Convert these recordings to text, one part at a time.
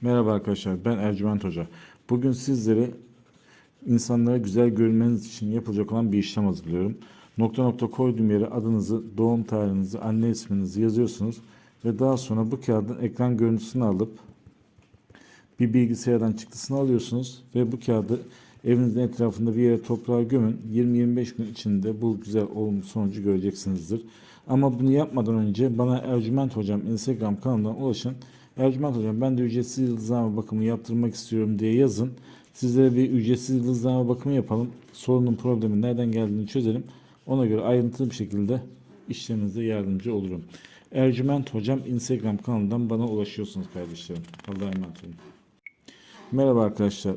Merhaba arkadaşlar, ben Ercüment Hoca. Bugün sizlere insanlara güzel görünmeniz için yapılacak olan bir işlem hazırlıyorum. Nokta nokta koyduğum yere adınızı, doğum tarihinizi, anne isminizi yazıyorsunuz ve daha sonra bu kağıdın ekran görüntüsünü alıp bir bilgisayardan çıktısını alıyorsunuz ve bu kağıdı evinizin etrafında bir yere toprağa gömün. 20-25 gün içinde bu güzel olumlu sonucu göreceksinizdir. Ama bunu yapmadan önce bana Ercüment Hocam Instagram kanalından ulaşın. Ercüment Hocam ben de ücretsiz yıldızlama bakımı yaptırmak istiyorum diye yazın. Sizlere bir ücretsiz yıldızlama bakımı yapalım. Sorunun problemi nereden geldiğini çözelim. Ona göre ayrıntılı bir şekilde işleminize yardımcı olurum. Ercüment Hocam Instagram kanalından bana ulaşıyorsunuz kardeşlerim. Allah'a emanet olun. Merhaba arkadaşlar.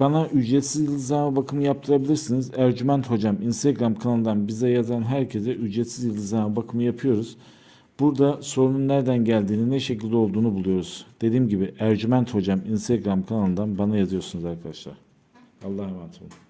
bana ücretsiz yıldızlama bakımı yaptırabilirsiniz. Ercüment Hocam Instagram kanalından bize yazan herkese ücretsiz yıldızlama bakımı yapıyoruz. Burada sorunun nereden geldiğini, ne şekilde olduğunu buluyoruz. Dediğim gibi Ercüment Hocam Instagram kanalından bana yazıyorsunuz arkadaşlar. Allah'a emanet olun.